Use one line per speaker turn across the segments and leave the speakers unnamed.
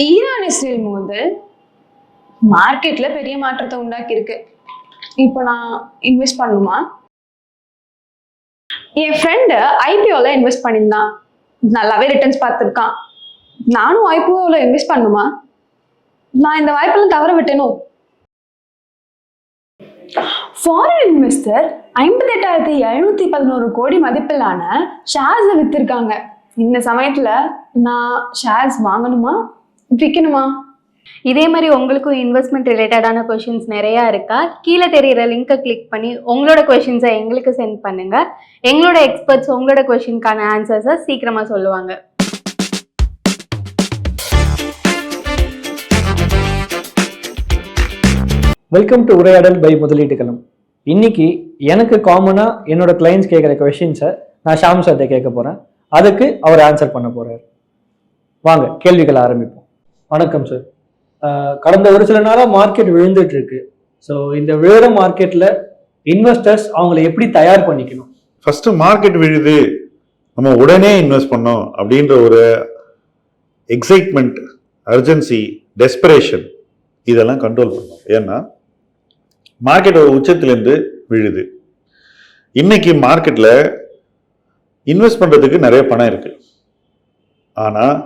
Iran Israel மோதல் மார்க்கெட்ல பெரிய மாற்றத்தை உண்டாக்கி இருக்கு இப்போ நான் இன்வெஸ்ட் பண்ணுமா என் ஃப்ரெண்டு ஐபிஓல இன்வெஸ்ட் பண்ணியிருந்தான். நல்லாவே ரிட்டர்ன்ஸ் பார்த்துருக்கான். நானும் ஐபிஓல இன்வெஸ்ட் பண்ணுமா? நான் இந்த வாய்ப்பெல்லாம் தவற விட்டேனோ? ஃபாரின் இன்வெஸ்டர் ஐம்பத்தெட்டாயிரத்தி எழுநூத்தி பதினோரு கோடி மதிப்பிலான ஷேர்ஸை வித்திருக்காங்க. இந்த சமயத்துல நான் ஷேர்ஸ் வாங்கணுமா? விற்கணுமா
இதே மாதிரி உங்களுக்கும் இன்வெஸ்ட்மெண்ட் ரிலேட்டடான கொஷின்ஸ் நிறையா இருக்கா? கீழே தெரியிற லிங்கை கிளிக் பண்ணி உங்களோட கொஷின்ஸை எங்களுக்கு சென்ட் பண்ணுங்க. எங்களோட எக்ஸ்பர்ட்ஸ் உங்களோட கொஷினுக்கான ஆன்சர்ஸை சீக்கிரமாக சொல்லுவாங்க.
வெல்கம் டு உரையாடல் பை முதலீட்டுக்களம். இன்னைக்கு எனக்கு காமனாக என்னோட கிளைண்ட்ஸ் கேட்குற கொஷின்ஸை நான் ஷாம் சார்ட்ட கேட்க போகிறேன் அதுக்கு அவர் ஆன்சர் பண்ண போகிறார் வாங்க கேள்விகளை ஆரம்பிப்போம். வணக்கம் சார் கடந்த ஒரு சில நாளாக மார்க்கெட் விழுந்துட்டு இருக்கு ஸோ இந்த விழுற மார்க்கெட்டில் இன்வெஸ்டர்ஸ் அவங்கள எப்படி தயார் பண்ணிக்கணும்?
ஃபர்ஸ்ட் மார்க்கெட் விழுது நம்ம உடனே இன்வெஸ்ட் பண்ணோம் அப்படின்ற ஒரு எக்ஸைட்மெண்ட் அர்ஜென்சி டெஸ்பரேஷன் இதெல்லாம் கண்ட்ரோல் பண்ணணும் ஏன்னா மார்க்கெட் ஒரு உச்சத்திலேருந்து விழுது. இன்னைக்கு மார்க்கெட்டில் இன்வெஸ்ட் பண்ணுறதுக்கு நிறைய பணம் இருக்குது ஆனால்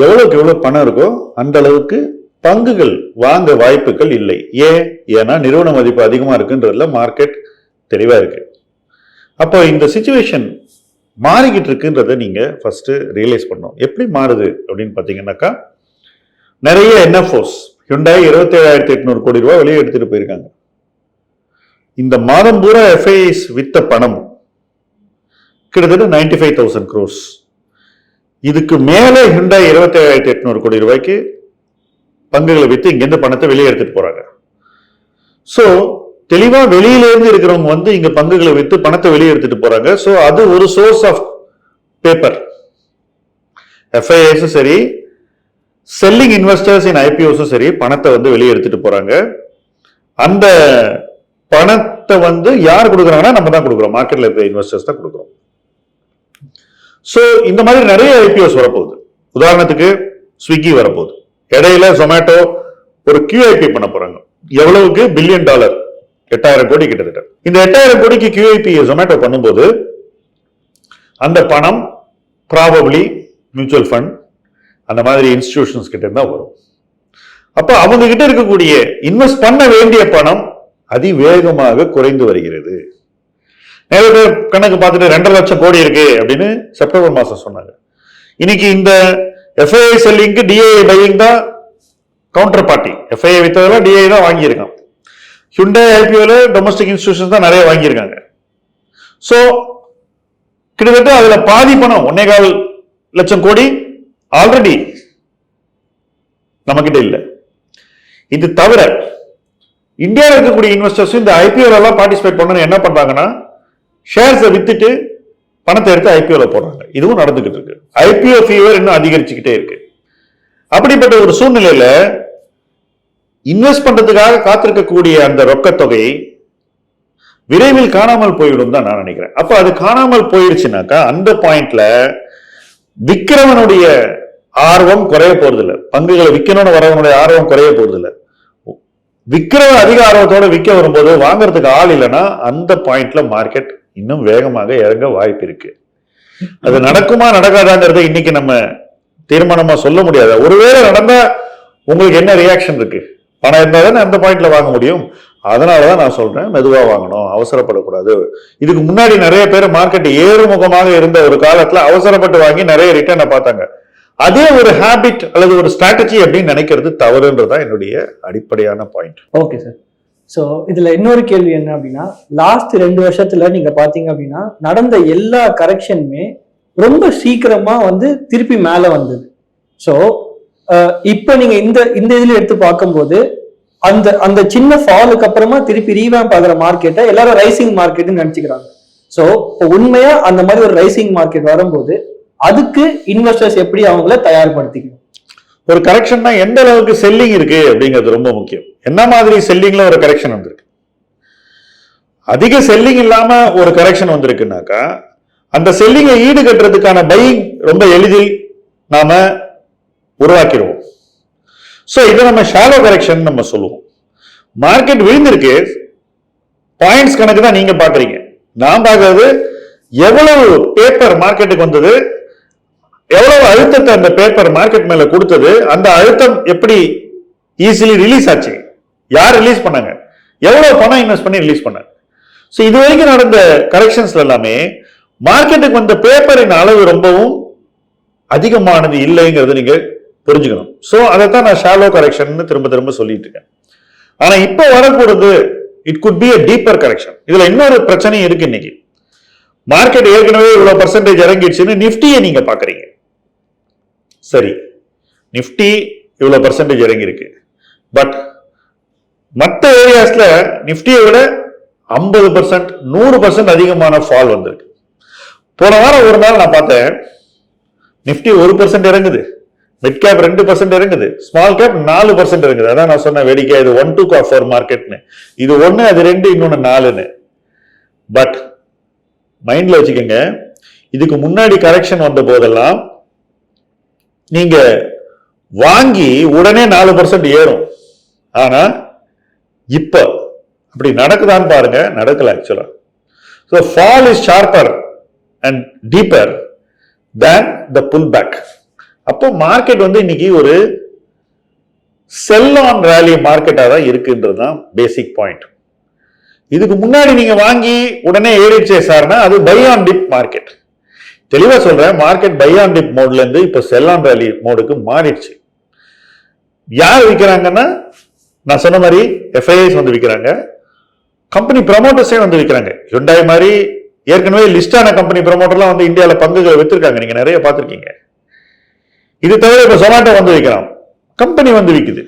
எவ்வளவுக்கு எவ்வளவு பணம் இருக்கோ அந்த அளவுக்கு பங்குகள் வாங்க வாய்ப்புகள் இல்லை. ஏன்? ஏன்னா நிறுவன மதிப்பு அதிகமாக இருக்குன்றதுல மார்க்கெட் தெளிவாக இருக்கு. அப்போ இந்த சுச்சுவேஷன் மாறிக்கிட்டு இருக்குன்றதை நீங்கள் ஃபஸ்ட்டு ரியலைஸ் பண்ணணும். எப்படி மாறுது அப்படின்னு பார்த்தீங்கன்னாக்கா நிறைய என்எஃப்ஓஸ் ஹுண்டாய் இருபத்தி ஏழாயிரத்தி எட்நூறு கோடி ரூபாய் வெளியே எடுத்துகிட்டு போயிருக்காங்க. இந்த மாதம் பூரா எஃப்ஐஸ் வித்த பணம் கிட்டத்தட்ட நைன்டி ஃபைவ் தௌசண்ட் க்ரோஸ் இதுக்கு மேலே ஹுண்டாய் இருபத்தி ஏழாயிரத்தி எட்நூறு கோடி ரூபாய்க்கு பங்குகளை வித்து இங்கேருந்து பணத்தை வெளியே எடுத்துட்டு போறாங்க. ஸோ தெளிவா வெளியிலேருந்து இருக்கிறவங்க வந்து இங்க பங்குகளை வித்து பணத்தை வெளியே எடுத்துட்டு போறாங்க. ஸோ அது ஒரு சோர்ஸ் ஆஃப் பேப்பர் எஃப்ஐஎஸும் சரி செல்லிங் இன்வெஸ்டர்ஸ் இன் ஐபிஓஸும் சரி பணத்தை வந்து வெளியே எடுத்துட்டு போறாங்க. அந்த பணத்தை வந்து யார் கொடுக்குறாங்கன்னா நம்ம தான் கொடுக்குறோம். மார்க்கெட்ல இருக்கிற இன்வெஸ்டர்ஸ் தான் கொடுக்குறோம். ஸோ இந்த மாதிரி நிறைய ஐபிஓஸ் வரப்போகுது. உதாரணத்துக்கு ஸ்விக்கி வரப்போகுது. இடையில ஜொமேட்டோ ஒரு கியூஐபி பண்ண போறாங்க. எவ்வளவுக்கு? பில்லியன் டாலர் எட்டாயிரம் கோடி கிட்டத்தட்ட. இந்த எட்டாயிரம் கோடிக்கு கியூஐபி ஜொமேட்டோ பண்ணும்போது அந்த பணம் ப்ராபப்ளி மியூச்சுவல் ஃபண்ட் அந்த மாதிரி இன்ஸ்டிடியூஷன்ஸ் கிட்ட இருந்தா வரும். அப்போ அவங்க கிட்ட இருக்கக்கூடிய இன்வெஸ்ட் பண்ண வேண்டிய பணம் அதிவேகமாக குறைந்து வருகிறது. நிறைய பேர் கணக்கு பார்த்துட்டு ரெண்டரை லட்சம் கோடி இருக்கு அப்படின்னு செப்டம்பர் மாசம் சொன்னாங்க. இன்னைக்கு இந்த எஃப்ஐஐ செல்லிங்க்கு டிஐ பையிங் தான் கவுண்டர் பார்ட்டி எஃப்ஐஐ வித்ததெல்லாம் டிஐ தான் வாங்கியிருக்கான். ஹுண்டே ஐபிஓல டொமஸ்டிக் இன்ஸ்டிடியூஷன் தான் நிறைய வாங்கியிருக்காங்க. ஸோ கிட்டத்தட்ட அதுல பாதி பணம் ஒன்னே கால் லட்சம் கோடி ஆல்ரெடி நம்மக்கிட்ட இல்லை. இது தவிர இந்தியாவில் இருக்கக்கூடிய இன்வெஸ்டர்ஸும் இந்த ஐபிஓல எல்லாம் பார்ட்டிசிபேட் பண்ணணும் என்ன பண்றாங்கன்னா ஷேர்ஸை வித்துட்டு பணத்தை எடுத்து ஐபிஓல போடுறாங்க. இதுவும் நடந்துகிட்டு இருக்கு. ஐபிஓ ஃபீவர் இன்னும் அதிகரிச்சுக்கிட்டே இருக்கு. அப்படிப்பட்ட ஒரு சூழ்நிலையில இன்வெஸ்ட் பண்றதுக்காக காத்திருக்கக்கூடிய அந்த ரொக்கத் தொகை விரைவில் காணாமல் போய்விடும் தான் நான் நினைக்கிறேன். அப்ப அது காணாமல் போயிடுச்சுனாக்கா அந்த பாயிண்ட்ல விக்கிரமனுடைய ஆர்வம் குறைய போறதில்ல. பங்குகளை விற்கணும்னு வரவனுடைய ஆர்வம் குறைய போறதில்ல. விற்கிறவன் அதிக ஆர்வத்தோட விற்க வரும்போது வாங்குறதுக்கு ஆள் இல்லைன்னா அந்த பாயிண்ட்ல மார்க்கெட் இன்னும் வேகமாக இறங்க வாய்ப்பு இருக்கு. அது நடக்குமா நடக்காதாங்கிறத இன்னைக்கு நம்ம தீர்மானமா சொல்ல முடியாது. ஒருவேளை நடந்தா உங்களுக்கு என்ன ரியாக்ஷன் இருக்கு? பணம் இருந்தால் தானே அந்த பாயிண்ட்ல வாங்க முடியும். அதனாலதான் நான் சொல்றேன் மெதுவா வாங்கணும் அவசரப்படக்கூடாது. இதுக்கு முன்னாடி நிறைய பேர் மார்க்கெட் ஏறுமுகமாக இருந்த ஒரு காலத்துல அவசரப்பட்டு வாங்கி நிறைய ரிட்டர்னை பார்த்தாங்க. அதே ஒரு ஹேபிட் அல்லது ஒரு ஸ்ட்ராட்டஜி அப்படின்னு நினைக்கிறது தவறுன்றதான் என்னுடைய அடிப்படையான பாயிண்ட்
ஓகே சார் ஸோ இதில் இன்னொரு கேள்வி என்ன அப்படின்னா லாஸ்ட் ரெண்டு வருஷத்தில் நீங்கள் பார்த்தீங்க அப்படின்னா நடந்த எல்லா கரெக்ஷனுமே ரொம்ப சீக்கிரமாக வந்து திருப்பி மேலே வந்தது. ஸோ இப்போ நீங்கள் இந்த இந்த இதில் எடுத்து பார்க்கும்போது அந்த அந்த சின்ன ஃபாலுக்கு அப்புறமா திருப்பி ரீவேம்ப் ஆகிற மார்க்கெட்டை எல்லாரும் ரைசிங் மார்க்கெட்னு நினச்சிக்கிறாங்க. ஸோ உண்மையாக அந்த மாதிரி ஒரு ரைசிங் மார்க்கெட் வரும்போது அதுக்கு இன்வெஸ்டர்ஸ் எப்படி அவங்கள தயார்படுத்திக்கணும்?
ஒரு கரெக்ஷன்னா எந்த அளவுக்கு செல்லிங் இருக்கு அப்படிங்கிறது ரொம்ப முக்கியம். என்ன மாதிரி செல்லிங்ல ஒரு கரெக்ஷன் வந்திருக்கு? அதிக செல்லிங் இல்லாம ஒரு கரெக்ஷன் வந்திருக்குனாக்கா அந்த செல்லிங்கை ஈடு கட்டுறதுக்கான பையிங் ரொம்ப எளிதில் நாம உருவாக்கிடுவோம். ஸோ இதை நம்ம ஷாலோ கரெக்ஷன் நம்ம சொல்லுவோம். மார்க்கெட் விழுந்திருக்கு. பாயிண்ட்ஸ் கணக்கு தான் நீங்க பாக்குறீங்க நான் பார்க்கறது எவ்வளவு பேப்பர் மார்க்கெட்டுக்கு வந்தது? எவ்வளவு அழுத்தத்தை அந்த பேப்பர் மார்க்கெட் மேல கொடுத்தது அந்த அழுத்தம் எப்படி ஈஸிலி ரிலீஸ் ஆச்சு? யார் ரிலீஸ் பண்ணாங்க? எவ்வளவு பணம் இன்வெஸ்ட் பண்ணி ரிலீஸ் பண்ணாங்க? ஸோ இது வரைக்கும் நடந்த கரெக்ஷன்ஸ்ல எல்லாமே மார்க்கெட்டுக்கு வந்த பேப்பரின் அளவு ரொம்பவும் அதிகமானது இல்லைங்கிறது நீங்க புரிஞ்சுக்கணும். ஸோ அதைத்தான் நான் ஷாலோ கரெக்ஷன் திரும்ப திரும்ப சொல்லிட்டு இருக்கேன். ஆனா இப்போ வரக்கூடாது it could be a deeper correction இதுல இன்னொரு பிரச்சனையும் இருக்கு இன்னைக்கு. மார்க்கெட் ஏற்கனவே இவ்வளவு பர்சன்டேஜ் இறங்கிடுச்சுன்னு நிஃப்டியை நீங்க பாக்குறீங்க. சரி நிஃப்டி இவ்வளோ பர்சன்டேஜ் இறங்கியிருக்கு. பட் மற்ற ஏரியாஸில் நிஃப்டியை விட ஐம்பது பர்சன்ட் நூறு பர்சன்ட் அதிகமான ஃபால் வந்திருக்கு. போன வாரம் ஒரு நாள் நான் பார்த்தேன் நிஃப்டி ஒரு பர்சன்ட் இறங்குது மிட் கேப் ரெண்டு பர்சன்ட் இறங்குது ஸ்மால் கேப் நாலு பர்சன்ட் இறங்குது. அதான் நான் சொன்ன வேடிக்கை இது ஒன் டூ கா ஃபோர் மார்க்கெட்னு இது ஒன்று அது ரெண்டு இன்னொன்று நாலுன்னு. பட் மைண்டில் வச்சுக்கோங்க இதுக்கு முன்னாடி கரெக்ஷன் வந்த போதெல்லாம் நீங்க வாங்கி உடனே நாலு பர்சன்ட் ஏறும். ஆனா இப்ப அப்படி நடக்குதான்னு பாருங்க. நடக்கல ஆக்சுவலா so fall is sharper and deeper than the pull back அப்போ மார்க்கெட் வந்து இன்னைக்கு ஒரு செல் ஆன் ரேலி மார்க்கெட்டாக தான் இருக்குன்றது தான் பேசிக் பாயிண்ட் இதுக்கு முன்னாடி நீங்கள் வாங்கி உடனே ஏறிச்சே சார்னா அது பை ஆன் டிப் மார்க்கெட் தெளிவாக சொல்கிறேன் மார்க்கெட் பை ஆன் டிப் மோட்லேருந்து இப்போ செல் ஆன் ரேலி மோடுக்கு மாறிடுச்சு. யார் விற்கிறாங்கன்னா நான் சொன்ன மாதிரி எஃப்ஐஐஸ் வந்து விற்கிறாங்க கம்பெனி ப்ரமோட்டர்ஸே வந்து விற்கிறாங்க ஹுண்டாய் மாதிரி ஏற்கனவே லிஸ்டான கம்பெனி ப்ரமோட்டர்லாம் வந்து இந்தியாவில் பங்குகளை விற்றுருக்காங்க நீங்கள் நிறைய பார்த்துருக்கீங்க. இது தவிர இப்போ சொமாட்டோ வந்து விற்கிறான் கம்பெனி வந்து விற்குது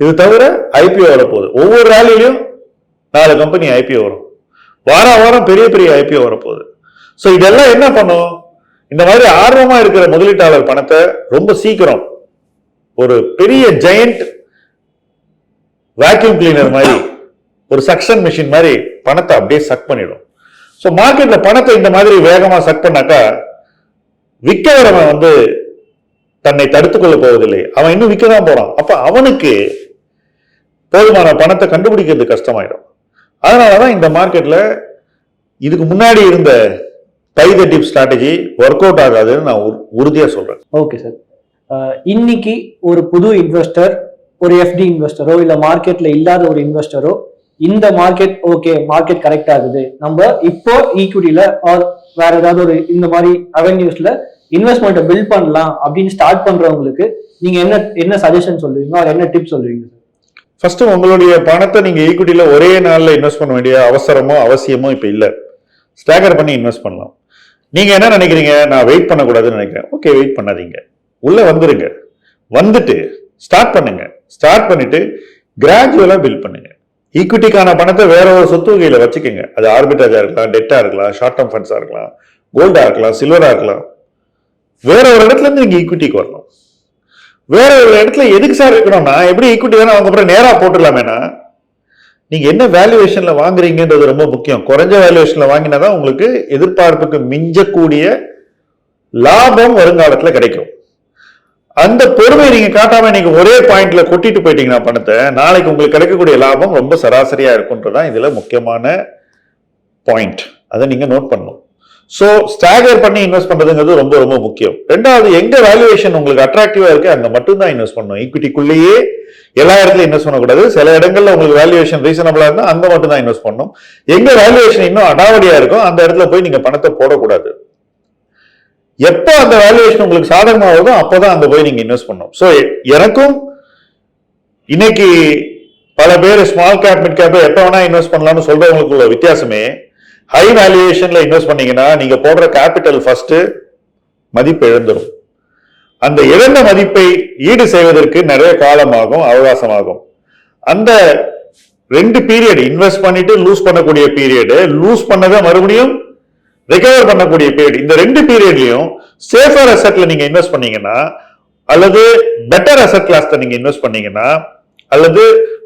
இது தவிர ஐபிஓ வர போகுது. ஒவ்வொரு ரேலிலையும் நாலு கம்பெனி ஐபிஓ வரும். வாரம் வாரம் பெரிய பெரிய ஐபிஓ வரப்போகுது. ஸோ இதெல்லாம் என்ன பண்ணும்? இந்த மாதிரி ஆர்வமா இருக்கிற முதலீட்டாளர் பணத்தை ரொம்ப சீக்கிரம் ஒரு பெரிய ஜெயண்ட் வேக்யூம் கிளீனர் மாதிரி ஒரு சக்ஷன் மிஷின் மாதிரி பணத்தை அப்படியே சக் பண்ணிடும். ஸோ மார்க்கெட்ல பணத்தை இந்த மாதிரி வேகமா சக் பண்ணாக்கா விற்கிறவன் வந்து தன்னை தடுத்துக் கொள்ள போவதில்லை. அவன் இன்னும் விற்க தான் போறான். அப்ப அவனுக்கு போதுமான பணத்தை கண்டுபிடிக்கிறது கஷ்டமாயிடும். அதனாலதான் இந்த மார்க்கெட்ல இதுக்கு முன்னாடி இருந்த buy the dip strategy work out ஆகாதுன்னு நான் உறு- உறுதியா சொல்றேன்.
ஓகே சார் இன்னைக்கு ஒரு புது இன்வெஸ்டர் ஒரு எஃப்டி இன்வெஸ்டரோ இல்ல மார்க்கெட்ல இல்லாத ஒரு இன்வெஸ்டரோ இந்த மார்க்கெட் ஓகே மார்க்கெட் கரெக்ட் ஆகுது. நம்ம இப்போ ஈக்விட்டில ஆர் வேற ஏதாவது ஒரு இந்த மாதிரி அவென்யூஸ்ல இன்வெஸ்ட்மெண்ட்டை பில்ட் பண்ணலாம் அப்படின்னு ஸ்டார்ட் பண்றவங்களுக்கு நீங்க என்ன என்ன சஜஷன் சொல்லுவீங்க? ஆர் என்ன டிப் சொல்லுவீங்க சார்
ஃபர்ஸ்ட் உங்களுடைய பணத்தை நீங்க ஈக்விட்டியில ஒரே நாள்ல இன்வெஸ்ட் பண்ண வேண்டிய அவசரமோ அவசியமோ இப்ப இல்ல. ஸ்டாகர் பண்ணி இன்வெஸ்ட் பண்ணலாம். நீங்க என்ன நினைக்கிறீங்க? நான் வெயிட் பண்ணக்கூடாதுன்னு நினைக்கிறேன். ஓகே வெயிட் பண்ணாதீங்க. உள்ள வந்துருங்க. வந்துட்டு ஸ்டார்ட் பண்ணுங்க. ஸ்டார்ட் பண்ணிட்டு கிராஜுவலா பில் பண்ணுங்க. ஈக்விட்டிக்கான பணத்தை வேற ஒரு சொத்து வகையில வச்சுக்கோங்க. அது ஆர்பிட்டாஜா இருக்கலாம் டெட்டா இருக்கலாம் ஷார்ட் டேர்ம் ஃபண்ட்ஸா இருக்கலாம் கோல்டா இருக்கலாம் சில்வரா இருக்கலாம். வேற ஒரு இடத்துல இருந்து நீங்க ஈக்விட்டிக்கு வரணும். வேற ஒரு இடத்துல எதுக்கு சார் இருக்கணும்னா எப்படி ஈக்விட்டி தானே அவங்க அப்புறம் நேரா போட்டுடலாமேனா நீங்கள் என்ன வேல்யூவேஷனில் வாங்குறீங்கன்றது ரொம்ப முக்கியம். குறைஞ்ச வேல்யூவேஷனில் வாங்கினா தான் உங்களுக்கு எதிர்பார்ப்புக்கு மிஞ்சக்கூடிய லாபம் வருங்காலத்தில் கிடைக்கும். அந்த பொறுமையை நீங்கள் காட்டாமல் நீங்கள் ஒரே பாயிண்ட்ல கொட்டிட்டு போயிட்டீங்கன்னா பணத்தை நாளைக்கு உங்களுக்கு கிடைக்கக்கூடிய லாபம் ரொம்ப சராசரியாக இருக்குன்றது தான் இதில் முக்கியமான பாயிண்ட் அதை நீங்கள் நோட் பண்ணணும். ஸோ ஸ்டாகர் பண்ணி இன்வெஸ்ட் பண்ணுறதுங்கிறது ரொம்ப ரொம்ப முக்கியம். ரெண்டாவது எங்கே வேல்யூவேஷன் உங்களுக்கு அட்ராக்டிவாக இருக்குது அங்கே மட்டும்தான் இன்வெஸ்ட் பண்ணணும். ஈக்விட்டிக்குள்ளேயே எல்லா இடத்துலையும் இன்வெஸ்ட் பண்ணக்கூடாது. சில இடங்களில் உங்களுக்கு வேல்யூவேஷன் ரீசனபிளாக இருந்தால் அங்கே மட்டும் தான் இன்வெஸ்ட் பண்ணணும். எங்கே வேல்யூவேஷன் இன்னும் அடாவடியாக இருக்கும் அந்த இடத்துல போய் நீங்கள் பணத்தை போடக்கூடாது. எப்போ அந்த வேல்யூவேஷன் உங்களுக்கு சாதகமா வருதோ அப்போதான் அங்கே போய் நீங்கள் இன்வெஸ்ட் பண்ணணும். ஸோ எனக்கும் இன்னைக்கு பல பேர் ஸ்மால் கேப் மிட் கேப் எப்போ வேணா இன்வெஸ்ட் பண்ணலாம்னு சொல்றவங்களுக்கு உள்ள வித்தியாசமே ஹை வேல்யூவேஷன்ல இன்வெஸ்ட் பண்ணீங்கன்னா நீங்க போடுற கேபிட்டல் ஃபர்ஸ்ட் மதிப்பு இழந்துடும் அந்த இழந்த மதிப்பை ஈடு செய்வதற்கு நிறைய காலமாகும் அவகாசமாகும். அந்த ரெண்டு பீரியட் இன்வெஸ்ட் பண்ணிட்டு லூஸ் பண்ணக்கூடிய பீரியடு லூஸ் பண்ணதை மறுபடியும் ரெக்கவர் பண்ணக்கூடிய பீரியட் இந்த ரெண்டு பீரியட்லையும் சேஃபர் அசட்ல நீங்க இன்வெஸ்ட் பண்ணீங்கன்னா அல்லது பெட்டர் அசட் கிளாஸ்ல நீங்க இன்வெஸ்ட் பண்ணீங்கன்னா அல்லது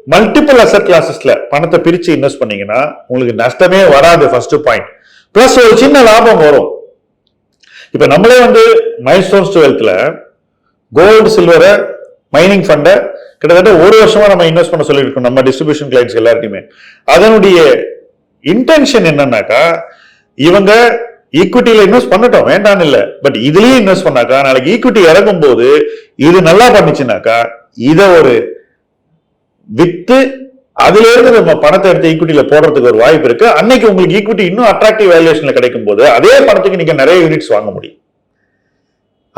மல்டிபிள் அசெட் கிளாஸஸ்ல பணத்தை பிரிச்சு இன்வெஸ்ட் பண்ணீங்கன்னா உங்களுக்கு நஷ்டமே வராது ஃபர்ஸ்ட் பாயிண்ட் பிளஸ் ஒரு சின்ன லாபம் வரும். இப்ப நம்மளே வந்து மைல்ஸ்டோன்ஸ் டுவெல்த்ல கோல்டு சில்வரை மைனிங் ஃபண்டை கிட்டத்தட்ட ஒரு வருஷமா நம்ம இன்வெஸ்ட் பண்ண சொல்லியிருக்கோம் நம்ம டிஸ்ட்ரிபியூஷன் கிளைண்ட்ஸ் எல்லாருக்குமே அதனுடைய இன்டென்ஷன் என்னன்னாக்கா இவங்க ஈக்விட்டியில இன்வெஸ்ட் பண்ணட்டும் வேண்டாம்னு இல்ல. பட் இதுலயும் இன்வெஸ்ட் பண்ணாக்கா நாளைக்கு ஈக்விட்டி இறங்கும் போது இது நல்லா பண்ணிச்சுனாக்கா இதை ஒரு வித்து அதுல இருந்து நம்ம பணத்தை எடுத்து ஈக்விட்டியில போடுறதுக்கு ஒரு வாய்ப்பு இருக்கு. அன்னைக்கு உங்களுக்கு ஈக்விட்டி இன்னும் அட்ராக்டிவ் வேல்யூஷன்ல கிடைக்கும் போது அதே பணத்துக்கு நீங்க நிறைய யூனிட்ஸ் வாங்க முடியும்.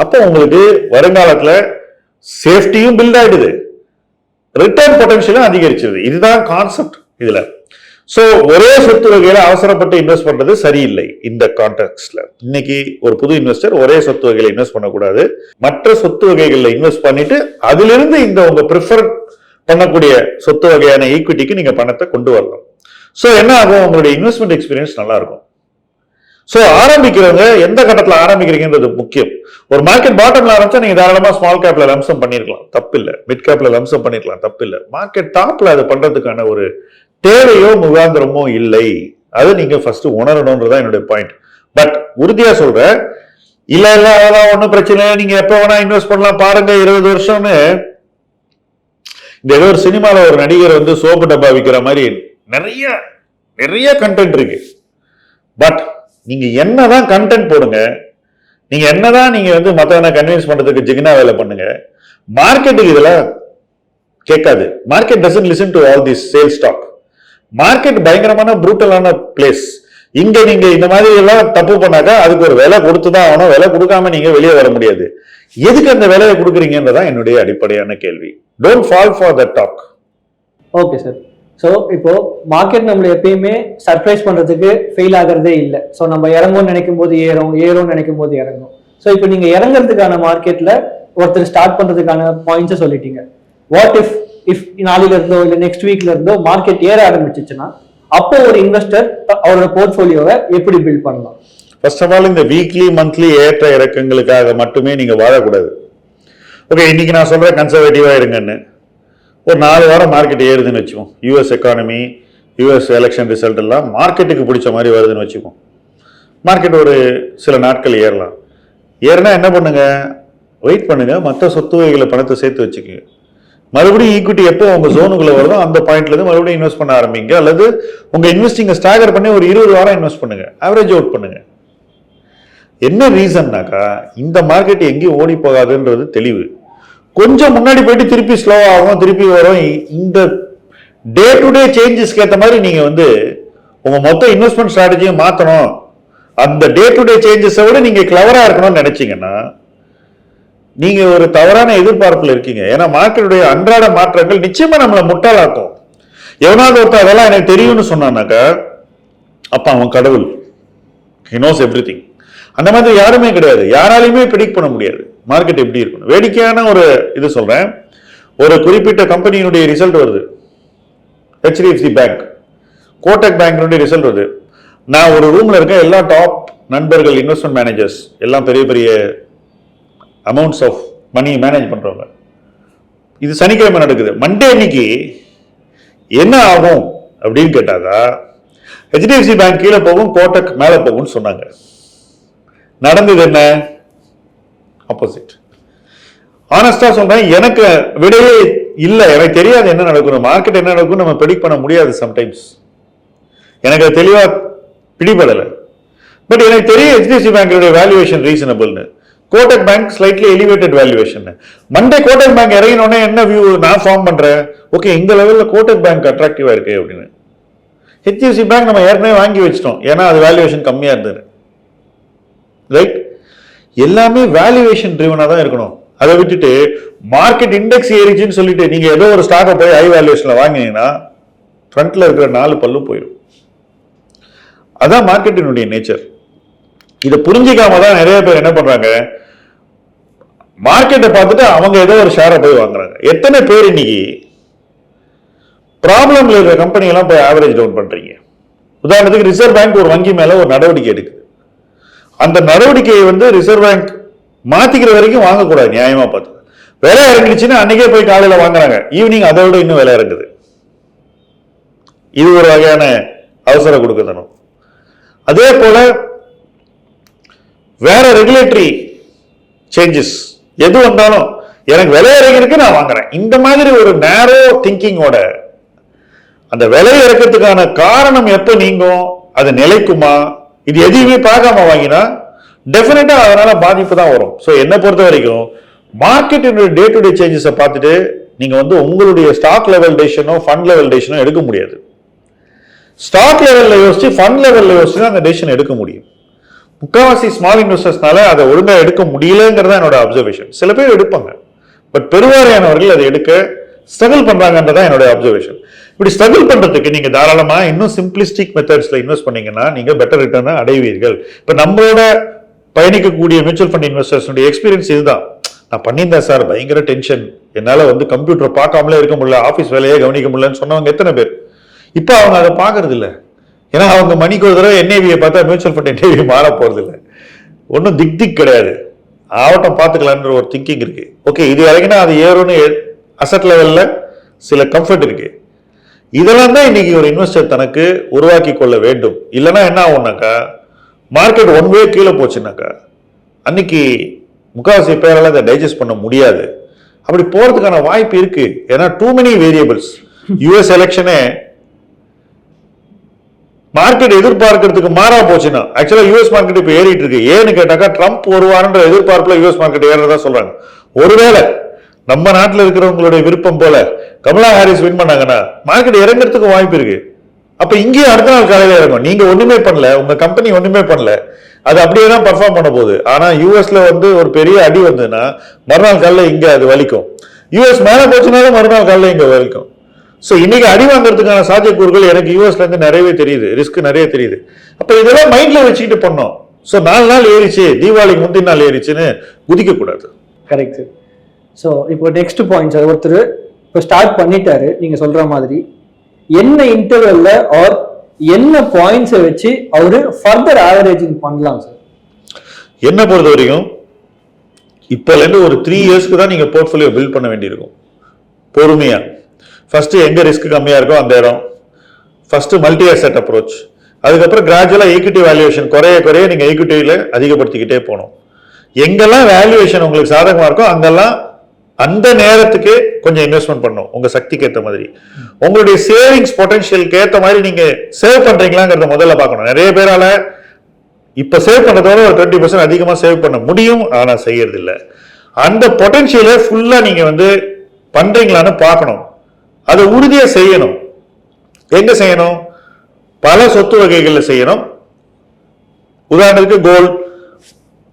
அப்போ உங்களுக்கு வருங்காலத்துல சேஃப்டியும் பில்ட் ஆயிடுது. ரிட்டர்ன் பொட்டன்ஷியலும் அதிகரிச்சிருது. இதுதான் கான்செப்ட் இதுல. சோ ஒரே சொத்து வகையில அவசரப்பட்டு இன்வெஸ்ட் பண்றது சரியில்லை இந்த கான்டெக்ட்ல இன்னைக்கு ஒரு புது இன்வெஸ்டர் ஒரே சொத்து வகையில இன்வெஸ்ட் பண்ணக்கூடாது. மற்ற சொத்து வகைகளில் இன்வெஸ்ட் பண்ணிட்டு அதிலிருந்து இந்த உங்க ப்ரிஃபர் பண்ணக்கூடிய சொத்து வகையான ஈக்விட்டிக்கு நீங்க பணத்தை கொண்டு வரலாம் ஸோ என்ன ஆகும்? உங்களுடைய இன்வெஸ்ட்மெண்ட் எக்ஸ்பீரியன்ஸ் நல்லா இருக்கும் ஸோ ஆரம்பிக்கிறவங்க எந்த கட்டத்தில் ஆரம்பிக்கிறீங்கன்றது முக்கியம். ஒரு மார்க்கெட் பாட்டம்ல ஆரம்பிச்சா நீங்க தாராளமா ஸ்மால் கேப்ல லம்சம் பண்ணிருக்கலாம். தப்பு இல்லை மிட் கேப்ல லம்சம் பண்ணிருக்கலாம். தப்பு இல்லை மார்க்கெட் டாப்ல அது பண்றதுக்கான ஒரு தேவையோ முகாந்திரமோ இல்லை. அது நீங்க ஃபர்ஸ்ட் உணரணும்ன்றதான் என்னுடைய பாயிண்ட் பட் உறுதியா சொல்றேன் இல்ல இல்ல அதெல்லாம் ஒன்றும் பிரச்சனை இல்லை. நீங்க எப்போ வேணா இன்வெஸ்ட் பண்ணலாம். பாருங்க இருபது வருஷம்னு இந்த ஏதோ ஒரு சினிமாவில் ஒரு நடிகர் வந்து சோப்பு டப்பா விற்கிற மாதிரி நிறைய நிறைய கண்டென்ட் இருக்கு. பட் நீங்க என்னதான் கண்டென்ட் போடுங்க நீங்க என்னதான் நீங்க வந்து மத்தவனை கன்வின்ஸ் பண்றதுக்கு ஜிகினா வேலை பண்ணுங்க மார்க்கெட்டுக்கு இதெல்லாம் கேட்காது. Market doesn't listen to all this sale stock market பயங்கரமான ப்ரூட்டலான பிளேஸ் இங்க நீங்க இந்த மாதிரி எல்லாம் தப்பு பண்ணாக்கா அதுக்கு ஒரு விலை கொடுத்து தான் ஆகணும். விலை கொடுக்காம நீங்க வெளியே வர முடியாது. எதுக்கு அந்த விலையை கொடுக்குறீங்கன்றதான் என்னுடைய அடிப்படையான கேள்வி. Don't fall for the talk
okay sir so இப்போ மார்க்கெட் நம்மளை எப்பயுமே சர்ப்ரைஸ் பண்ணுறதுக்கு ஃபெயில் ஆகிறதே இல்லை. ஸோ நம்ம இறங்கும்னு நினைக்கும் போது ஏறும் ஏறும்னு நினைக்கும் போது இறங்கும். ஸோ இப்போ நீங்கள் இறங்குறதுக்கான மார்க்கெட்டில் ஒருத்தர் ஸ்டார்ட் பண்ணுறதுக்கான பாயிண்ட்ஸை சொல்லிட்டீங்க. வாட் இஃப் இஃப் நாளில இருந்தோ இல்லை நெக்ஸ்ட் வீக்ல இருந்தோ மார்க்கெட் ஏற ஆரம்பிச்சிச்சுன்னா அப்போ ஒரு இன்வெஸ்டர் அவரோட போர்ட்ஃபோலியோவை எப்படி பில்ட் பண்ணலாம்?
ஃபர்ஸ்ட் ஆஃப் ஆல் இந்த வீக்லி மந்த்லி ஏற்ற இறக்கங்களுக்காக மட்டுமே நீங்கள் வாழக்கூடாது. ஓகே இன்னைக்கு நான் சொல்கிறேன் கன்சர்வேட்டிவாக இருங்கன்னு. ஒரு நாலு வாரம் மார்க்கெட் ஏறுதுன்னு வச்சுக்கோம் US economy US election result எல்லாம் மார்க்கெட்டுக்கு பிடிச்ச மாதிரி வருதுன்னு வச்சுக்கோம் மார்க்கெட் ஒரு சில நாட்கள் ஏறலாம். ஏறினா என்ன பண்ணுங்க? வெயிட் பண்ணுங்கள் மற்ற சொத்து வகைகளை பணத்தை சேர்த்து வச்சுக்கோங்க. மறுபடியும் ஈக்விட்டி எப்போ உங்கள் ஜோனுக்குள்ளே வருதோ அந்த பாயிண்ட்லேருந்து மறுபடியும் இன்வெஸ்ட் பண்ண ஆரம்பிங்க. அல்லது உங்கள் இன்வெஸ்டிங்கை ஸ்டாகர் பண்ணி ஒரு இருபது வாரம் இன்வெஸ்ட் பண்ணுங்க. ஆவரேஜ் அவுட் பண்ணுங்கள் என்ன ரீசன்னாக்கா இந்த மார்க்கெட் எங்கேயும் ஓடி போகாதுன்றது தெளிவு. கொஞ்சம் முன்னாடி போயிட்டு திருப்பி ஸ்லோ ஆகும் திருப்பி வரும். இந்த டே டு டே சேஞ்சஸ்க்கு ஏற்ற மாதிரி நீங்கள் வந்து உங்கள் மொத்த இன்வெஸ்ட்மெண்ட் ஸ்ட்ராட்டஜியை மாற்றணும் அந்த டே டு டே சேஞ்சஸை விட நீங்கள் கிளவராக இருக்கணும்னு நினச்சிங்கன்னா நீங்கள் ஒரு தவறான எதிர்பார்ப்பில் இருக்கீங்க. ஏன்னா மார்க்கெட்டுடைய அன்றாட மாற்றங்கள் நிச்சயமாக நம்மளை முட்டாளாக்கும். எவனாவது ஒருத்தர் அதெல்லாம் எனக்கு தெரியும்னு சொன்னானாக்கா அப்போ அவன் கடவுள். ஹி நோஸ் எவ்ரி அந்த மாதிரி யாருமே கிடையாது. யாராலையுமே ப்ரிடிக்ட் பண்ண முடியாது. மார்க்கெட் எப்படி இருக்கணும் வேடிக்கையான ஒரு இது சொல்றேன். ஒரு குறிப்பிட்ட கம்பெனியினுடைய ரிசல்ட் வருது. ஹெச்டிஎஃப்சி பேங்க் கோட்டக் பேங்க்னுடைய ரிசல்ட் வருது. நான் ஒரு ரூம்ல இருக்க எல்லா டாப் நண்பர்கள் இன்வெஸ்ட்மெண்ட் மேனேஜர்ஸ் எல்லாம் பெரிய பெரிய அமௌண்ட்ஸ் ஆஃப் மணி மேனேஜ் பண்றவங்க. இது சனிக்கிழமை நடக்குது. மண்டே அன்னைக்கு என்ன ஆகும் அப்படின்னு கேட்டாக்கா ஹெச்டிஎஃப்சி பேங்க் கீழே போகும் கோட்டக் மேலே போகும்னு சொன்னாங்க. நடந்தது என்ன? ஆப்போசிட் ஆனஸ்டா சொல்றேன் எனக்கு விடையே இல்லை. எனக்கு தெரியாது என்ன நடக்கும் மார்க்கெட் என்ன நடக்கும் நம்ம ப்ரெடிக்ட் பண்ண முடியாது சம்டைம்ஸ் எனக்கு அது தெளிவா பிடிபடலை. பட் எனக்கு தெரியும் ஹெச்டிஎஃப்சி பேங்கோட valuation ரீசனபிள்னு Kotak bank slightly elevated valuation Monday Kotak bank இறங்கினோடனே என்ன வியூ நான் ஃபார்ம் பண்றேன்? ஓகே இந்த லெவலில் கோட்டக் பேங்க் அட்ராக்டிவாக இருக்கு அப்படின்னு. ஹெச்டிஎஃப்சி பேங்க் நம்ம ஏற்கனவே வாங்கி வச்சிட்டோம். ஏன்னா அது வேல்யூவேஷன் கம்மியாக இருந்தது. ரைட் எல்லாமே வேல்யூவேஷன் ட்ரிவனாக தான் இருக்கணும். அதை விட்டுட்டு மார்க்கெட் இண்டெக்ஸ் ஏறிச்சுன்னு சொல்லிட்டு நீங்க ஏதோ ஒரு ஸ்டாக்கை போய் ஹை வேல்யூவேஷன்ல வாங்கினீங்கன்னா ஃப்ரண்ட்ல இருக்கிற நாலு பல்லும் போயிடும். அதான் மார்க்கெட்டினுடைய நேச்சர் இதை புரிஞ்சிக்காம தான் நிறைய பேர் என்ன பண்றாங்க மார்க்கெட்டை பார்த்துட்டு அவங்க ஏதோ ஒரு ஷேரை போய் வாங்குறாங்க. எத்தனை பேர் இன்னைக்கு ப்ராப்ளம்ல இருக்கிற கம்பெனி எல்லாம் போய் ஆவரேஜ் டவுன் பண்றீங்க? உதாரணத்துக்கு ரிசர்வ் பேங்க் ஒரு வங்கி மேல ஒரு நடவடிக்கை எடுக்குது. அந்த நடவடிக்கையை வந்து ரிசர்வ் பேங்க் மாத்திக்கிற வரைக்கும் வாங்கக்கூடாது நியாயமா பார்த்து. விலை இறங்கிடுச்சுன்னா அன்னைக்கே போய் காலையில வாங்குறாங்க. ஈவினிங் அதை விட இன்னும் விலை இறங்குது. இது ஒரு வகையான அவசர கொடுக்கத்தனம் அதே போல வேற ரெகுலேட்டரி சேஞ்சஸ் எது வந்தாலும் எனக்கு விலை இறங்கிருக்கு நான் வாங்குறேன். இந்த மாதிரி ஒரு நேரோ திங்கிங்கோட அந்த விலை இறக்கிறதுக்கான காரணம் எப்போ நீங்கும் அது நிலைக்குமா இது எதையுமே பார்க்காம வாங்கினா டெஃபினட்டா அதனால பாதிப்பு தான் வரும். ஸோ என்னை பொறுத்த வரைக்கும் மார்க்கெட்டினுடைய டே டு டே சேஞ்சஸை பார்த்துட்டு நீங்க வந்து உங்களுடைய ஸ்டாக் லெவல் டெசிஷனோ ஃபண்ட் லெவல் டெசிஷனோ எடுக்க முடியாது. ஸ்டாக் லெவலில் யோசிச்சு ஃபண்ட் லெவலில் யோசிச்சு தான் அந்த டெசிஷன் எடுக்க முடியும். முக்கால்வாசி ஸ்மால் இன்வெஸ்டர்ஸ்னால அதை ஒழுங்காக எடுக்க முடியலங்கிறதா என்னோட அப்சர்வேஷன் சில பேர் எடுப்பாங்க. பட் பெருவாரியானவர்கள் அதை எடுக்க ஸ்ட்ரகிள் பண்ணுறாங்கன்றதான் என்னோட அப்சர்வேஷன் இப்படி ஸ்ட்ரகிள் பண்ணுறதுக்கு நீங்கள் தாராளமாக இன்னும் சிம்பிளிஸ்டிக் மெத்தட்ஸில் இன்வெஸ்ட் பண்ணீங்கன்னா நீங்கள் பெட்டர் ரிட்டர்னை அடைவீர்கள். இப்போ நம்மளோட பயணிக்கக்கூடிய மியூச்சுவல் ஃபண்ட் இன்வெஸ்டர்ஸுடைய எக்ஸ்பீரியன்ஸ் இதுதான். நான் பண்ணியிருந்தேன் சார் பயங்கர டென்ஷன் என்னால் வந்து கம்ப்யூட்டர் பார்க்காமலே இருக்க முடியல ஆஃபீஸ் வேலையே கவனிக்க முடியலன்னு சொன்னவங்க எத்தனை பேர்? இப்போ அவங்க அதை பார்க்கறது இல்லை ஏன்னா அவங்க மணிக்கு ஒரு தடவை என்ஏவியை பார்த்தா மியூச்சுவல் ஃபண்ட் என்ஏவி மாற போகிறது இல்லை ஒன்றும் திக் திக் கிடையாது. ஆவட்டம் பார்த்துக்கலான்ற ஒரு திங்கிங் இருக்குது ஓகே இது இறங்கினா அது ஏறும்னு அசட் லெவலில் சில கம்ஃபர்ட் இருக்கு. இதெல்லாம் தான் இன்னைக்கு ஒரு இன்வெஸ்டர் தனக்கு உருவாக்கி கொள்ள வேண்டும். இல்லைன்னா என்ன ஆகும்னாக்கா மார்க்கெட் ஒன் வே கீழே போச்சுனாக்கா அன்னைக்கு முக்கால்வாசி பேரால் அதை டைஜஸ்ட் பண்ண முடியாது. அப்படி போகிறதுக்கான வாய்ப்பு இருக்கு. ஏன்னா டூ மெனி வேரியபிள்ஸ் யூஎஸ் எலெக்ஷனே மார்க்கெட் எதிர்பார்க்கறதுக்கு மாறா போச்சுன்னா ஆக்சுவலாக யூஎஸ் மார்க்கெட் இப்போ ஏறிட்டு இருக்கு. ஏன்னு கேட்டாக்கா ட்ரம்ப் வருவாருன்ற எதிர்பார்ப்புல யூஎஸ் மார்க்கெட் ஏறதா சொல்றாங்க. ஒருவேளை நம்ம நாட்டில் இருக்கிறவங்களுடைய விருப்பம் போல கமலா ஹாரிஸ் வின் பண்ணாங்கன்னா மார்க்கெட் இறங்குறதுக்கு வாய்ப்பு இருக்கு. அப்ப இங்கேயும் அடுத்த நாள் காலையில இறங்கும். நீங்க ஒண்ணுமே பண்ணல உங்க கம்பெனி ஒண்ணுமே பண்ணல. அது அப்படியே தான் பர்ஃபார்ம் பண்ண போகுது. ஆனா யூஎஸ்ல வந்து ஒரு பெரிய அடி வந்ததுன்னா மறுநாள் காலையில் இங்க அது வலிக்கும். யூஎஸ் மேல போச்சுனாலும் மறுநாள் காலையில் இங்க வலிக்கும். ஸோ இன்னைக்கு அடி வாங்குறதுக்கான சாத்தியக்கூறுகள் எனக்கு யூஎஸ்ல இருந்து நிறையவே தெரியுது. ரிஸ்க் நிறைய தெரியுது. அப்ப இதெல்லாம் மைண்ட்ல வச்சுக்கிட்டு பண்ணோம். ஸோ நாலு நாள் ஏறிச்சு. தீபாவளிக்கு முந்தின நாள் ஏறிச்சுன்னு குதிக்க கூடாது
கரெக்ட் சார் ஸோ இப்போ நெக்ஸ்ட் பாயிண்ட் சார் ஒருத்தர் இப்போ ஸ்டார்ட் பண்ணிட்டாரு நீங்க சொல்ற மாதிரி. என்ன இன்டர்வெல்ல ஆர் என்ன பாயிண்ட்ஸை வச்சு அவரு ஃபர்தர் ஆவரேஜிங் பண்ணலாம் சார்
என்னை பொறுத்த வரைக்கும் இப்போலேருந்து ஒரு த்ரீ இயர்ஸ்க்கு தான் நீங்கள் போர்ட்ஃபோலியோ பில்ட் பண்ண வேண்டியிருக்கும். பொறுமையாக ஃபஸ்ட்டு எங்கே ரிஸ்க் கம்மியாக இருக்கோ அந்த இடம். ஃபஸ்ட்டு மல்டி அசெட் அப்ரோச் அதுக்கப்புறம் கிராஜுவலாக ஈக்விட்டி வேல்யூவேஷன் குறைய குறைய நீங்கள் ஈக்விட்டியில் அதிகப்படுத்திக்கிட்டே போகணும். எங்கெல்லாம் வேல்யூவேஷன் உங்களுக்கு சாதகமாக இருக்கோ அங்கெல்லாம் அந்த நேரத்துக்கு கொஞ்சம் இன்வெஸ்ட்மெண்ட் பண்ணும் உங்க சக்திக்கு ஏற்ற மாதிரி. உங்களுடைய சேவிங்ஸ் பொட்டன்ஷியலுக்கு ஏற்ற மாதிரி நீங்க சேவ் பண்றீங்களாங்கிறத முதல்ல பார்க்கணும். நிறைய பேரால இப்ப சேவ் பண்றதோட ஒரு டுவெண்ட்டி பர்சன்ட் அதிகமா சேவ் பண்ண முடியும் ஆனா செய்யறது இல்லை அந்த பொட்டன்ஷியலை ஃபுல்லா நீங்க வந்து பண்றீங்களான்னு பார்க்கணும். அதை உறுதியா செய்யணும். எங்க செய்யணும்? பல சொத்து வகைகளில் செய்யணும். உதாரணத்துக்கு கோல்ட்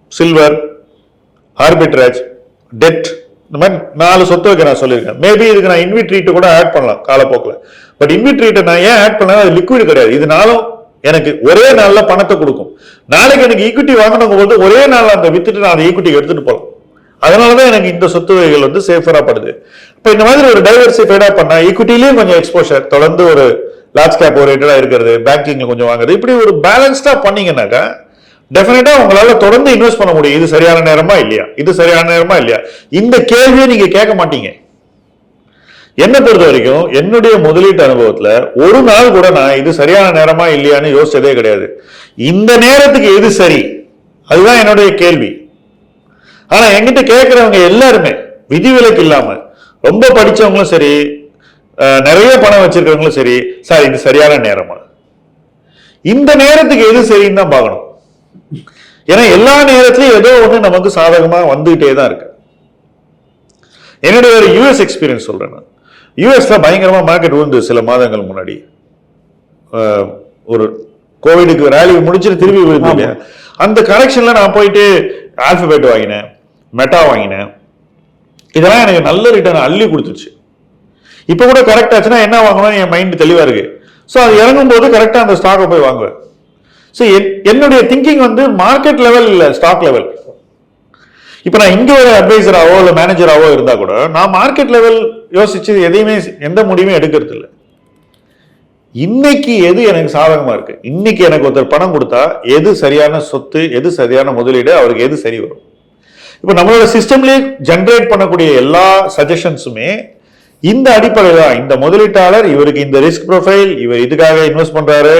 சில்வர் ஆர்பிட்ரேஜ் டெட் இந்த மாதிரி நாலு சொத்து வைக்க நான் சொல்லியிருக்கேன். மேபி இதுக்கு நான் இன்விட்ரீட்டு கூட ஆட் பண்ணலாம் காலப்போக்கில். பட் இன்விட்ரீட்டை நான் ஏன் ஆட் பண்ணலாம் அது லிக்விட் கிடையாது. இதனாலும் எனக்கு ஒரே நாளில் பணத்தை கொடுக்கும். நாளைக்கு எனக்கு ஈக்விட்டி வாங்கணும் போது ஒரே நாளில் அந்த வித்துட்டு நான் அந்த ஈக்விட்டி எடுத்துகிட்டு போகலாம். அதனாலதான் எனக்கு இந்த சொத்து வகைகள் வந்து சேஃபராக படுது. இப்போ இந்த மாதிரி ஒரு டைவர்சிஃபைடாக பண்ணால் ஈக்விட்டிலையும் கொஞ்சம் எக்ஸ்போஷர் தொடர்ந்து ஒரு லார்ஜ் கேப் ஓரியன்டாக இருக்கிறது பேங்கிங்கில் கொஞ்சம் வாங்குறது இப்படி ஒரு பேலன்ஸ்டாக பண்ணீங்கன்னாக்கா டெஃபினட்டா உங்களால தொடர்ந்து இன்வெஸ்ட் பண்ண முடியும். இது சரியான நேரமா இல்லையா? இது சரியான நேரமா இல்லையா? இந்த கேள்வியை நீங்க கேட்க மாட்டீங்க. என்னை பொறுத்த வரைக்கும் என்னுடைய முதலீட்டு அனுபவத்துல ஒரு நாள் கூட நான் இது சரியான நேரமா இல்லையான்னு யோசிச்சதே கிடையாது. இந்த நேரத்துக்கு எது சரி? அதுதான் என்னுடைய கேள்வி. ஆனா என்கிட்ட கேட்கிறவங்க எல்லாருமே விதிவிலக்கு இல்லாம ரொம்ப படிச்சவங்களும் சரி நிறைய பணம் வச்சிருக்கிறவங்களும் சரி சார் இது சரியான நேரமா? இந்த நேரத்துக்கு எது சரின்னு தான் பார்க்கணும். ஏன்னா எல்லா நேரத்திலயும் ஏதோ ஒண்ணு நமக்கு சாதகமா வந்துகிட்டே தான் இருக்கு. என்னுடைய ஒரு யூஎஸ் எக்ஸ்பீரியன்ஸ் சொல்றேன் நான். யூஎஸ்ல பயங்கரமா மார்க்கெட் விழுந்து சில மாதங்கள் முன்னாடி. ஒரு கோவிடுக்கு ரேலி முடிச்சுட்டு திரும்பி விழுந்து இல்லையா? அந்த கரெக்ஷன்ல நான் போயிட்டு ஆல்பபெட் வாங்கினேன் மெட்டா வாங்கினேன். இதெல்லாம் எனக்கு நல்ல ரிட்டர்ன் அள்ளி கொடுத்துச்சு. இப்போ கூட கரெக்ட் ஆச்சுன்னா என்ன வாங்கணும் என் மைண்ட் தெளிவா இருக்கு. ஸோ அது இறங்கும் போது கரெக்டாக அந்த ஸ்டாக்கை போய் வாங்குவேன். ஸோ என்னுடைய திங்கிங் வந்து மார்க்கெட் லெவல் இல்லை ஸ்டாக் லெவல் இப்போ நான் இங்கே ஒரு அட்வைசராகவோ இல்லை மேனேஜராகவோ இருந்தால் கூட நான் மார்க்கெட் லெவல் யோசிச்சு எதையுமே எந்த முடிவுமே எடுக்கிறது இல்லை. இன்னைக்கு எது எனக்கு சாதகமாக இருக்கு? இன்னைக்கு எனக்கு ஒருத்தர் பணம் கொடுத்தா எது சரியான சொத்து எது சரியான முதலீடு அவருக்கு எது சரி வரும்? இப்போ நம்மளோட சிஸ்டம்லேயே ஜென்ரேட் பண்ணக்கூடிய எல்லா சஜஷன்ஸுமே இந்த அடிப்படையில் தான். இந்த முதலீட்டாளர் இவருக்கு இந்த ரிஸ்க் ப்ரொஃபைல் இவர் இதுக்காக இன்வெஸ்ட் பண்ணுறாரு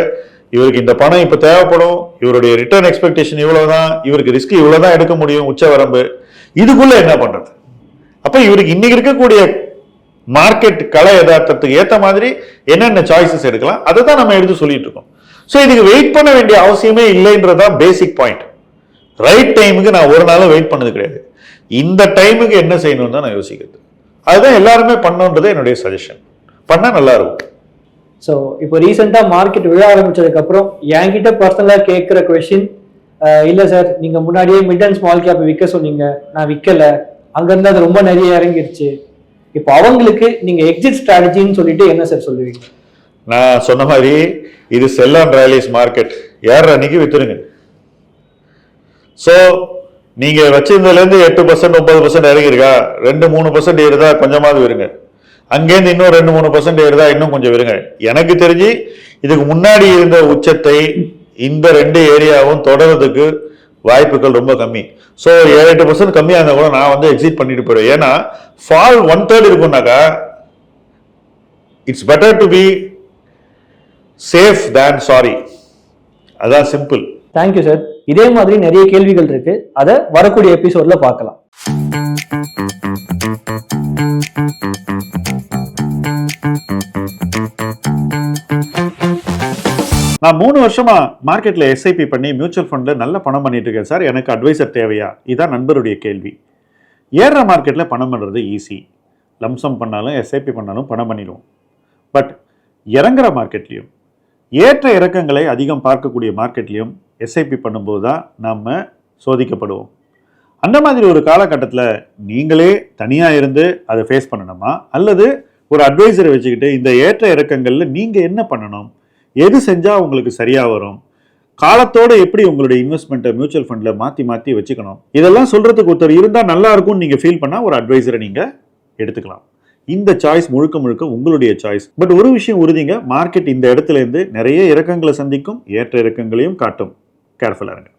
இவருக்கு இந்த பணம் இப்போ தேவைப்படும். இவருடைய ரிட்டர்ன் எக்ஸ்பெக்டேஷன் இவ்வளோதான் இவருக்கு ரிஸ்க் இவ்வளோதான் எடுக்க முடியும் உச்ச வரம்பு. இதுக்குள்ள என்ன பண்றது? அப்போ இவருக்கு இன்னைக்கு இருக்கக்கூடிய மார்க்கெட் கலை யதார்த்தத்துக்கு ஏற்ற மாதிரி என்னென்ன சாய்ஸஸ் எடுக்கலாம் அதை தான் நம்ம எடுத்து சொல்லிட்டு இருக்கோம். ஸோ இதுக்கு வெயிட் பண்ண வேண்டிய அவசியமே இல்லைன்றதான் பேசிக் பாயிண்ட் ரைட் டைமுக்கு நான் ஒரு நாளும் வெயிட் பண்ணது கிடையாது. இந்த டைமுக்கு என்ன செய்யணும்னு தான் நான் யோசிக்கிறது. அதுதான் எல்லாருமே பண்ணோன்றது என்னுடைய சஜஷன் பண்ணால் நல்லா இருக்கும்.
ஸோ இப்போ ரீசெண்டாக மார்க்கெட் விழ ஆரம்பிச்சதுக்கப்புறம் என்கிட்ட பர்சனலாக கேட்குற கொஷின் இல்லை சார் நீங்கள் முன்னாடியே மிட் அண்ட் ஸ்மால் கேப் விற்க சொன்னீங்க. நான் விற்கல அங்கேருந்து அது ரொம்ப நிறைய இறங்கிருச்சு. இப்போ அவங்களுக்கு நீங்கள் எக்ஸிட் ஸ்ட்ராட்டஜின்னு சொல்லிட்டு என்ன சார் சொல்லுவீங்க?
நான் சொன்ன மாதிரி இது செல் அண்ட் ரேலிஸ் மார்க்கெட் ஏற அன்னைக்கு வித்துருங்க. ஸோ நீங்கள் வச்சிருந்ததுலேருந்து எட்டு பர்சன்ட் ஒன்பது பர்சன்ட் இறங்கிருக்கா ரெண்டு மூணு பர்சன்ட் ஏறுதா? கொஞ்சமாவது விருங்க அங்கேருந்து இன்னும் ரெண்டு மூணு பர்சன்ட் ஏறுதா இன்னும் கொஞ்சம் விருங்க எனக்கு தெரிஞ்சு இதுக்கு முன்னாடி இருந்த உச்சத்தை இந்த ரெண்டு ஏரியாவும் தொடர்றதுக்கு வாய்ப்புகள் ரொம்ப கம்மி. ஸோ ஏழு எட்டு பர்சன்ட் கம்மியாக இருந்தால் கூட நான் வந்து எக்ஸிட் பண்ணிட்டு போயிடுவேன். ஏன்னா fall one third இருக்கும்னாக்கா it's better to be safe than sorry அதான் சிம்பிள்
தேங்க்யூ சார் இதே மாதிரி நிறைய கேள்விகள் இருக்கு. அதை வரக்கூடிய எபிசோட்ல பார்க்கலாம்.
நான் மூணு வருஷமா மார்க்கெட்ல எஸ்ஐபி பண்ணி மியூச்சுவல் ஃபண்ட்ல நல்ல பணம் பண்ணிட்டு இருக்கேன் சார். எனக்கு அட்வைசர் தேவையா? இதான் நண்பருடைய கேள்வி. ஏறுற மார்க்கெட்ல பணம் பண்ணுறது ஈஸி லம்சம் பண்ணாலும் எஸ்ஐபி பண்ணாலும் பணம் பண்ணிடுவோம். பட் இறங்குற மார்க்கெட்லையும் ஏற்ற இறக்கங்களை அதிகம் பார்க்கக்கூடிய மார்க்கெட்லையும் எஸ்ஐபி பண்ணும்போது தான் நம்ம சோதிக்கப்படுவோம். அந்த மாதிரி ஒரு காலகட்டத்தில் நீங்களே தனியாக இருந்து அதை ஃபேஸ் பண்ணணுமா? அல்லது ஒரு அட்வைசரை வச்சுக்கிட்டு இந்த ஏற்ற இறக்கங்களில் நீங்கள் என்ன பண்ணணும்? எது செஞ்சால் உங்களுக்கு சரியாக வரும்? காலத்தோட எப்படி உங்களுடைய இன்வெஸ்ட்மெண்ட்டை மியூச்சுவல் ஃபண்டில் மாற்றி மாற்றி வச்சுக்கணும்? இதெல்லாம் சொல்கிறதுக்கு ஒருத்தர் இருந்தால் நல்லா இருக்கும்னு நீங்கள் ஃபீல் பண்ணால் ஒரு அட்வைசரை நீங்கள் எடுத்துக்கலாம். இந்த சாய்ஸ் முழுக்க முழுக்க உங்களுடைய சாய்ஸ் பட் ஒரு விஷயம் உறுதிங்க மார்க்கெட் இந்த இடத்துல இருந்து நிறைய இறக்கங்களை சந்திக்கும் ஏற்ற இறக்கங்களையும் காட்டும். கேர்ஃபுல்லாக இருங்க.